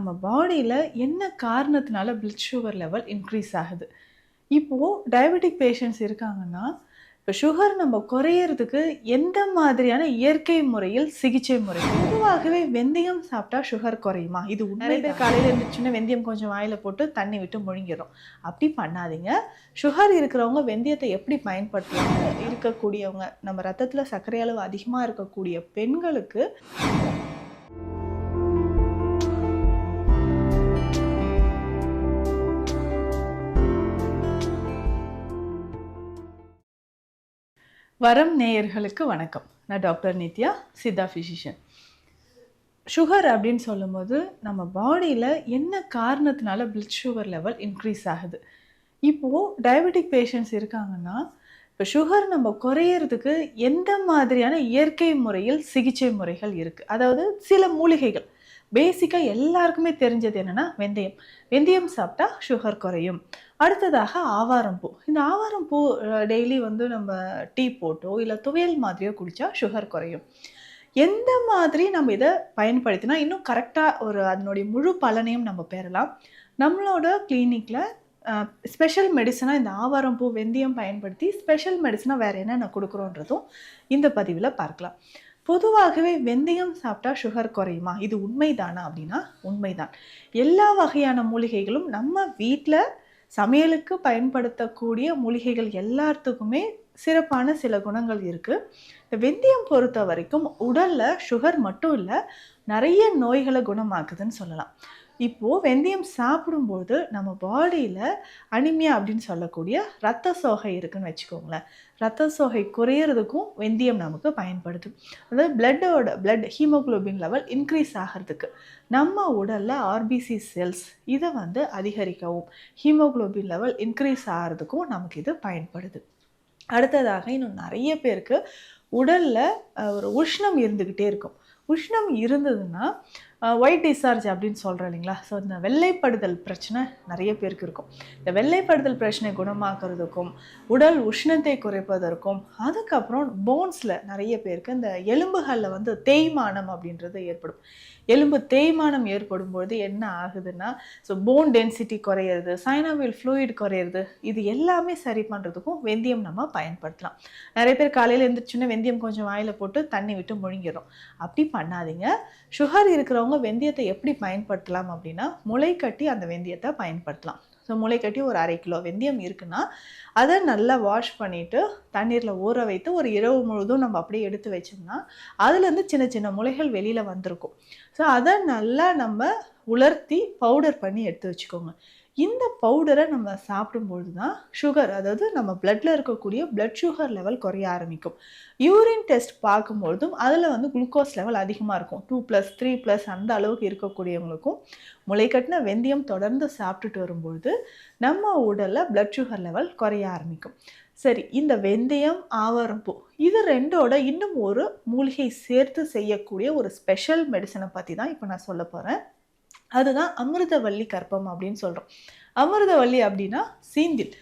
நம்ம பாடியில் என்ன காரணத்தினால பிளட் சுகர் லெவல் இன்க்ரீஸ் ஆகுது? இப்போது டயபெட்டிக் பேஷண்ட்ஸ் இருக்காங்கன்னா இப்போ சுகர் நம்ம குறையிறதுக்கு எந்த மாதிரியான இயற்கை முறையில் சிகிச்சை முறை? பொதுவாகவே வெந்தயம் சாப்பிட்டா சுகர் குறையுமா? இது நிறைய பேர் காலையில் இருந்துச்சுன்னா வெந்தயம் கொஞ்சம் வாயில் போட்டு தண்ணி விட்டு முழுங்கிடும் அப்படி பண்ணாதீங்க. சுகர் இருக்கிறவங்க வெந்தயத்தை எப்படி பயன்படுத்துவாங்க இருக்கக்கூடியவங்க நம்ம ரத்தத்தில் சர்க்கரை அளவு அதிகமாக இருக்கக்கூடிய பெண்களுக்கு வரம் நேயர்களுக்கு வணக்கம். நான் doctor Nithya Siddha physician sugar அப்படின்னு சொல்லும்போது நம்ம பாடியில் என்ன காரணத்தினால பிளட் சுகர் லெவல் இன்க்ரீஸ் ஆகுது? இப்போது டயபெட்டிக் பேஷண்ட்ஸ் இருக்காங்கன்னா இப்போ சுகர் நம்ம குறையிறதுக்கு எந்த மாதிரியான இயற்கை முறையில் சிகிச்சை முறைகள் இருக்குது அதாவது சில மூலிகைகள். பேசிக்காக எல்லாருக்குமே தெரிஞ்சது என்னென்னா வெந்தயம். வெந்தயம் சாப்பிட்டா சுகர் குறையும். அடுத்ததாக ஆவாரம் பூ. இந்த ஆவாரம் பூ டெய்லி வந்து நம்ம டீ போட்டோ இல்லை துவையல் மாதிரியோ குடித்தா சுகர் குறையும். எந்த மாதிரி நம்ம இதை பயன்படுத்தினா இன்னும் கரெக்டாக ஒரு அதனுடைய முழு பலனையும் நம்ம பெறலாம். நம்மளோட கிளினிக்கில் ஸ்பெஷல் மெடிசனாக இந்த ஆவாரம் பூ வெந்தயம் பயன்படுத்தி ஸ்பெஷல் மெடிசனாக வேறு என்னென்ன கொடுக்குறோன்றதும் இந்த பதிவில் பார்க்கலாம். பொதுவாகவே வெந்தயம் சாப்பிட்டா சுகர் குறையுமா? இது உண்மைதானா அப்படின்னா உண்மைதான். எல்லா வகையான மூலிகைகளும் நம்ம வீட்டில் சமையலுக்கு பயன்படுத்தக்கூடிய மூலிகைகள் எல்லாத்துக்குமே சிறப்பான சில குணங்கள் இருக்குது இந்த வெந்தயம் பொறுத்த வரைக்கும் உடலில் சுகர் மட்டும் இல்லை நிறைய நோய்களை குணமாக்குதுன்னு சொல்லலாம். இப்போது வெந்தயம் சாப்பிடும்போது நம்ம பாடியில் அனிமியா அப்படின்னு சொல்லக்கூடிய ரத்த சோகை இருக்குன்னு வச்சுக்கோங்களேன். ரத்த சோகை குறையிறதுக்கும் வெந்தயம் நமக்கு பயன்படுது. அதாவது பிளட்டோட பிளட் ஹீமோக்ளோபின் லெவல் இன்க்ரீஸ் ஆகிறதுக்கு நம்ம உடலில் ஆர்பிசி செல்ஸ் இதை வந்து அதிகரிக்கவும் ஹீமோக்ளோபின் லெவல் இன்க்ரீஸ் ஆகிறதுக்கும் நமக்கு இது பயன்படுது. அடுத்ததாக இன்னும் நிறைய பேருக்கு உடலில் ஒரு உஷ்ணம் இருந்துக்கிட்டே இருக்கும். உஷ்ணம் இருந்ததுன்னா ஒயிட் டிஸ்சார்ஜ் அப்படின்னு சொல்கிறோம் இல்லைங்களா? ஸோ இந்த வெள்ளைப்படுதல் பிரச்சனை நிறைய பேருக்கு இருக்கும். இந்த வெள்ளைப்படுதல் பிரச்சனை குணமாக்குறதுக்கும் உடல் உஷ்ணத்தை குறைப்பதற்கும் அதுக்கப்புறம் போன்ஸில் நிறைய பேருக்கு இந்த எலும்புகளில் வந்து தேய்மானம் அப்படின்றது ஏற்படும். எலும்பு தேய்மானம் ஏற்படும் பொழுது என்ன ஆகுதுன்னா ஸோ போன் டென்சிட்டி குறையிறது சைனாவில் ஃப்ளூயிட் குறையிறது இது எல்லாமே சரி பண்ணுறதுக்கும் வெந்தயம் நம்ம பயன்படுத்தலாம். நிறைய பேர் காலையில் எழுந்திரிச்சுன்னா வெந்தயம் கொஞ்சம் வாயில் போட்டு தண்ணி விட்டு முழுங்கிடும் அப்படி பண்ணாதீங்க. சுகர் இருக்கிறவங்க வெந்தயத்தை எப்படி பயன்படுத்தலாம் அப்படின்னா முளை கட்டி அந்த வெந்தயத்தை பயன்படுத்தலாம். ஸோ முளை கட்டி ஒரு அரை கிலோ வெந்தயம் இருக்குன்னா அதை நல்லா வாஷ் பண்ணிவிட்டு தண்ணீரில் ஊற வைத்து ஒரு இரவு முழுதும் நம்ம அப்படியே எடுத்து வச்சோம்னா அதுலேருந்து சின்ன சின்ன முளைகள் வெளியில் வந்திருக்கும். ஸோ அதை நல்லா நம்ம உலர்த்தி பவுடர் பண்ணி எடுத்து வச்சுக்கோங்க. இந்த பவுடரை நம்ம சாப்பிடும்பொழுது தான் சுகர் அதாவது நம்ம பிளட்டில் இருக்கக்கூடிய பிளட் சுகர் லெவல் குறைய ஆரம்பிக்கும். யூரின் டெஸ்ட் பார்க்கும்பொழுதும் அதில் வந்து குளுக்கோஸ் லெவல் அதிகமாக இருக்கும். டூ ப்ளஸ் த்ரீ ப்ளஸ் அந்த அளவுக்கு இருக்கக்கூடியவங்களுக்கும் முளைக்கட்டின வெந்தயம் தொடர்ந்து சாப்பிட்டுட்டு வரும்பொழுது நம்ம உடலில் பிளட் சுகர் லெவல் குறைய ஆரம்பிக்கும். சரி இந்த வெந்தயம் ஆவாரம்பூ இது ரெண்டோட இன்னும் ஒரு மூலிகை சேர்த்து செய்யக்கூடிய ஒரு ஸ்பெஷல் மெடிசனை பற்றி தான் இப்போ நான் சொல்ல போகிறேன் அதுதான் அமிர்தவள்ளி கற்பம் அப்படின்னு சொல்கிறோம் அமிர்தவள்ளி அப்படின்னா சீந்தில்.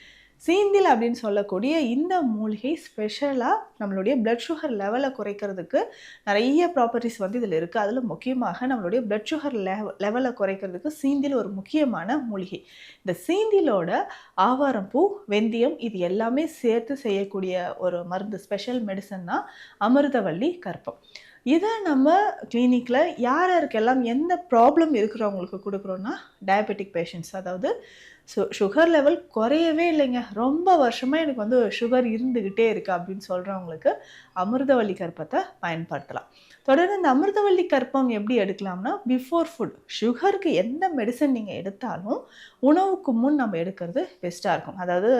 சீந்தில் அப்படின்னு சொல்லக்கூடிய இந்த மூலிகை ஸ்பெஷலாக நம்மளுடைய பிளட் சுகர் லெவலை குறைக்கிறதுக்கு நிறைய ப்ராப்பர்ட்டிஸ் வந்து இதில் இருக்குது அதில் முக்கியமாக நம்மளுடைய பிளட் சுகர் லெவ லெவலை குறைக்கிறதுக்கு சீந்தில் ஒரு முக்கியமான மூலிகை. இந்த சீந்திலோட ஆவாரம் பூ வெந்தயம் இது எல்லாமே சேர்த்து செய்யக்கூடிய ஒரு மருந்து ஸ்பெஷல் மெடிசன் தான் கற்பம் இதை நம்ம கிளினிக்கில் யார் யாருக்கெல்லாம் எந்த ப்ராப்ளம் இருக்கிறவங்களுக்கு கொடுக்குறோன்னா டயபெட்டிக் பேஷண்ட்ஸ் அதாவது ஸோ சுகர் லெவல் குறையவே இல்லைங்க. ரொம்ப வருஷமாக எனக்கு வந்து சுகர் இருந்துக்கிட்டே இருக்குது அப்படின்னு சொல்கிறவங்களுக்கு அமிர்தவள்ளி கற்பத்தை பயன்படுத்தலாம். தொடர்ந்து இந்த அமிர்தவள்ளி கற்பம் எப்படி எடுக்கலாம்னா பிஃபோர் ஃபுட் சுகருக்கு எந்த மெடிசன் நீங்கள் எடுத்தாலும் உணவுக்கு முன் நம்ம எடுக்கிறது பெஸ்ட்டாக இருக்கும். அதாவது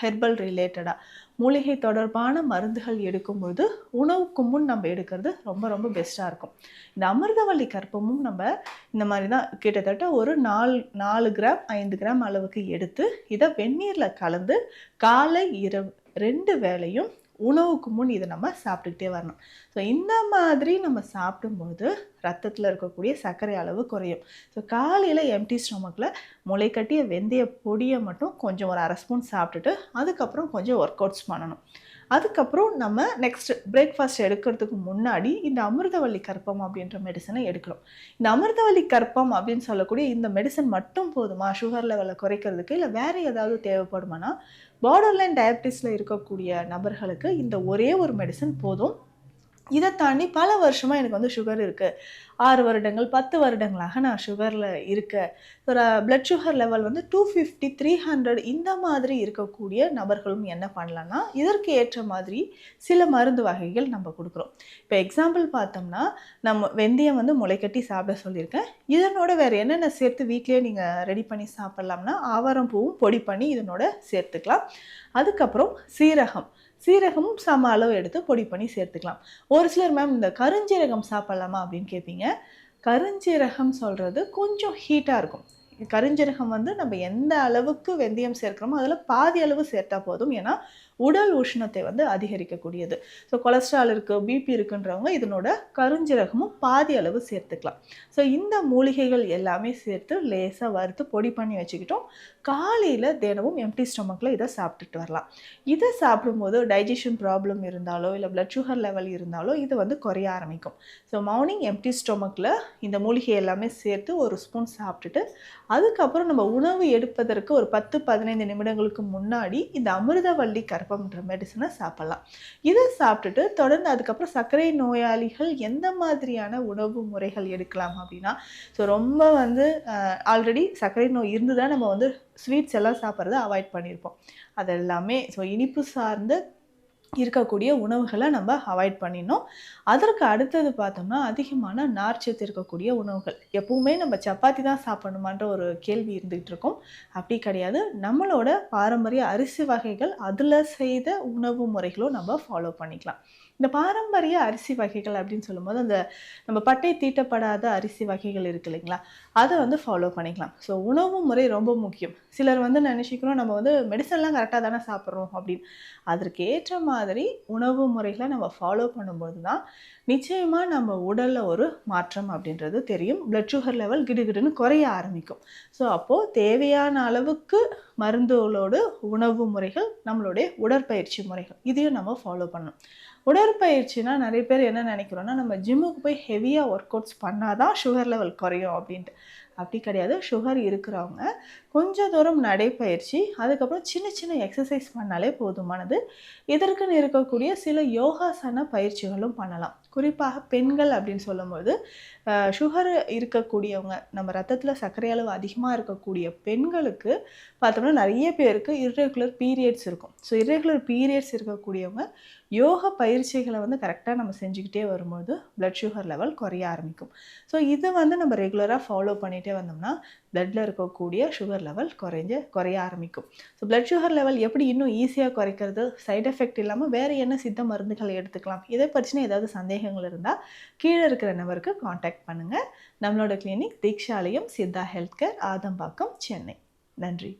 ஹெர்பல் ரிலேட்டடாக மூலிகை தொடர்பான மருந்துகள் எடுக்கும்பொழுது உணவுக்கு முன் நம்ம எடுக்கிறது ரொம்ப ரொம்ப பெஸ்ட்டாக இருக்கும். இந்த அமிர்தவள்ளி கற்பமும் நம்ம இந்த மாதிரி தான் கிட்டத்தட்ட ஒரு நாலு நாலு கிராம் ஐந்து கிராம் அளவுக்கு எடுத்து இதை வெந்நீரில் கலந்து காலை இரவு ரெண்டு வேளையும் உணவுக்கு முன் இதை நம்ம சாப்பிட்டுக்கிட்டே வரணும். ஸோ இந்த மாதிரி நம்ம சாப்பிடும்போது ரத்தத்தில் இருக்கக்கூடிய சர்க்கரை அளவு குறையும். ஸோ காலையில் எம்டி ஸ்டொமக்கில் முளைக்கட்டிய வெந்தய பொடியை மட்டும் கொஞ்சம் ஒரு அரை ஸ்பூன் சாப்பிட்டுட்டு அதுக்கப்புறம் கொஞ்சம் ஒர்க் அவுட்ஸ் பண்ணணும். அதுக்கப்புறம் நம்ம நெக்ஸ்ட் பிரேக்ஃபாஸ்ட் எடுக்கிறதுக்கு முன்னாடி இந்த அமிர்தவள்ளி கற்பம் அப்படின்ற மெடிசனை எடுக்கணும். இந்த அமிர்தவள்ளி கற்பம் அப்படின்னு சொல்லக்கூடிய இந்த மெடிசன் மட்டும் போதுமா? சுகர் லெவலை குறைக்கிறதுக்கு இல்லை வேற ஏதாவது தேவைப்படுமானா? பார்டர்லைன் டயபிட்டிஸில் இருக்கக்கூடிய நபர்களுக்கு இந்த ஒரே ஒரு மெடிசன் போதும். இதை தாண்டி பல வருஷமாக எனக்கு வந்து சுகர் இருக்குது ஆறு வருடங்கள் பத்து வருடங்களாக நான் சுகரில் இருக்க. ஒரு பிளட் சுகர் லெவல் வந்து டூ ஃபிஃப்டி த்ரீ ஹண்ட்ரட் இந்த மாதிரி இருக்கக்கூடிய நபர்களும் என்ன பண்ணலான்னா இதற்கு ஏற்ற மாதிரி சில மருந்து வகைகள் நம்ம கொடுக்குறோம். இப்போ எக்ஸாம்பிள் பார்த்தோம்னா நம்ம வெந்தயம் வந்து முளைக்கட்டி சாப்பிட சொல்லியிருக்கேன். இதனோட வேறு என்னென்ன சேர்த்து வீட்லேயே நீங்கள் ரெடி பண்ணி சாப்பிட்லாம்னா ஆவாரம் பூவும் பொடி பண்ணி இதனோட சேர்த்துக்கலாம். அதுக்கப்புறம் சீரகம். சீரகமும் சம அளவு எடுத்து பொடி பண்ணி சேர்த்துக்கலாம். ஒரு சிலர் மேம் இந்த கருஞ்சீரகம் சாப்பிட்லாமா அப்படின்னு கேட்பீங்க கருஞ்சீரகம் சொல்கிறது கொஞ்சம் ஹீட்டாக இருக்கும். கருஞ்சீரகம் வந்து நம்ம எந்த அளவுக்கு வெந்தயம் சேர்க்கிறோமோ அதில் பாதி அளவு சேர்த்தா போதும். ஏன்னா உடல் உஷ்ணத்தை வந்து அதிகரிக்கக்கூடியது. ஸோ கொலஸ்ட்ரால் இருக்குது பிபி இருக்குன்றவங்க இதனோட கருஞ்சீரகமும் பாதி அளவு சேர்த்துக்கலாம். ஸோ இந்த மூலிகைகள் எல்லாமே சேர்த்து லேசாக வறுத்து பொடி பண்ணி வச்சுக்கிட்டோம். காலையில் தினமும் எம்டி ஸ்டொமக்கில் இதை சாப்பிட்டுட்டு வரலாம். இதை சாப்பிடும்போது டைஜஷன் ப்ராப்ளம் இருந்தாலோ இல்லை பிளட் சுகர் லெவல் இருந்தாலோ இது வந்து குறைய ஆரம்பிக்கும். ஸோ மார்னிங் எம்டி ஸ்டொமக்கில் இந்த மூலிகை எல்லாமே சேர்த்து ஒரு ஸ்பூன் சாப்பிட்டுட்டு அதுக்கப்புறம் நம்ம உணவு எடுப்பதற்கு ஒரு பத்து பதினைந்து நிமிடங்களுக்கு முன்னாடி இந்த அமிர்தவள்ளி கற்பம்ன்ற மெடிசனை சாப்பிட்லாம். இதை சாப்பிட்டுட்டு தொடர்ந்து அதுக்கப்புறம் சர்க்கரை நோயாளிகள் எந்த மாதிரியான உணவு முறைகள் எடுக்கலாம் அப்படின்னா ஸோ ரொம்ப வந்து ஆல்ரெடி சர்க்கரை நோய் இருந்துதான் நம்ம வந்து ஸ்வீட்ஸ் எல்லாம் சாப்பிட்றத அவாய்ட் பண்ணியிருப்போம். அதெல்லாமே ஸோ இனிப்பு சார்ந்த இருக்கக்கூடிய உணவுகளை நம்ம அவாய்ட் பண்ணிடணும். அதற்கு அடுத்தது பார்த்தோம்னா அதிகமான நார்ச்சத்து இருக்கக்கூடிய உணவுகள். எப்பவுமே நம்ம சப்பாத்தி தான் சாப்பிடணுமான்ற ஒரு கேள்வி இருந்துகிட்டு இருக்கும். அப்படி கிடையாது. நம்மளோட பாரம்பரிய அரிசி வகைகள் அதில் செய்த உணவு முறைகளும் நம்ம ஃபாலோ பண்ணிக்கலாம். இந்த பாரம்பரிய அரிசி வகைகள் அப்படின்னு சொல்லும்போது அந்த நம்ம பட்டை தீட்டப்படாத அரிசி வகைகள் இருக்கு இல்லைங்களா? அதை வந்து ஃபாலோ பண்ணிக்கலாம். ஸோ உணவு முறை ரொம்ப முக்கியம். சிலர் வந்து நினச்சிக்கிறோம் நம்ம வந்து மெடிசன்லாம் கரெக்டாக தானே சாப்பிட்றோம் அப்படின்னு. அதற்கு ஏற்ற மாதிரி உணவு முறைகளை நம்ம ஃபாலோ பண்ணும்போது தான் நிச்சயமாக நம்ம உடலில் ஒரு மாற்றம் அப்படின்றது தெரியும். பிளட் சுகர் லெவல் கிடுகிடுன்னு குறைய ஆரம்பிக்கும். ஸோ அப்போது தேவையான அளவுக்கு மருந்துகளோடு உணவு முறைகள் நம்மளுடைய உடற்பயிற்சி முறைகள் இதையும் நம்ம ஃபாலோ பண்ணணும். உடற்பயிற்சினா நிறைய பேர் என்ன நினைக்கிறோன்னா நம்ம ஜிம்முக்கு போய் ஹெவியாக ஒர்க் அவுட்ஸ் பண்ணால் தான் சுகர் லெவல் குறையும் அப்படின்ட்டு. அப்படி கிடையாது. சுகர் இருக்கிறவங்க கொஞ்சம் தூரம் நடைப்பயிற்சி அதுக்கப்புறம் சின்ன சின்ன எக்ஸசைஸ் பண்ணாலே போதுமானது. இதற்குன்னு இருக்கக்கூடிய சில யோகாசன பயிற்சிகளும் பண்ணலாம். குறிப்பாக பெண்கள் அப்படின்னு சொல்லும்போது சுகர் இருக்கக்கூடியவங்க நம்ம ரத்தத்தில் சர்க்கரை அளவு அதிகமாக இருக்கக்கூடிய பெண்களுக்கு பார்த்தோம்னா நிறைய பேருக்கு இர்ரெகுலர் பீரியட்ஸ் இருக்கும். ஸோ இர்ரெகுலர் பீரியட்ஸ் இருக்கக்கூடியவங்க யோக பயிற்சிகளை வந்து கரெக்டாக நம்ம செஞ்சுக்கிட்டே வரும்போது பிளட் சுகர் லெவல் குறைய ஆரம்பிக்கும். ஸோ இதை வந்து நம்ம ரெகுலராக ஃபாலோ பண்ணிகிட்டே வந்தோம்னா பிளட்டில் இருக்கக்கூடிய சுகர் லெவல் குறைஞ்ச குறைய ஆரம்பிக்கும். ஸோ பிளட் சுகர் லெவல் எப்படி இன்னும் ஈஸியாக குறைக்கிறது? சைட் எஃபெக்ட் இல்லாமல் வேறு என்ன சித்த மருந்துகளை எடுத்துக்கலாம்? இதை பற்றின ஏதாவது சந்தேகங்கள் இருந்தால் கீழே இருக்கிற நபருக்கு காண்டாக்ட் பண்ணுங்கள் நம்மளோட clinic Deekshalayam Siddha health care Adambakkam Chennai. நன்றி.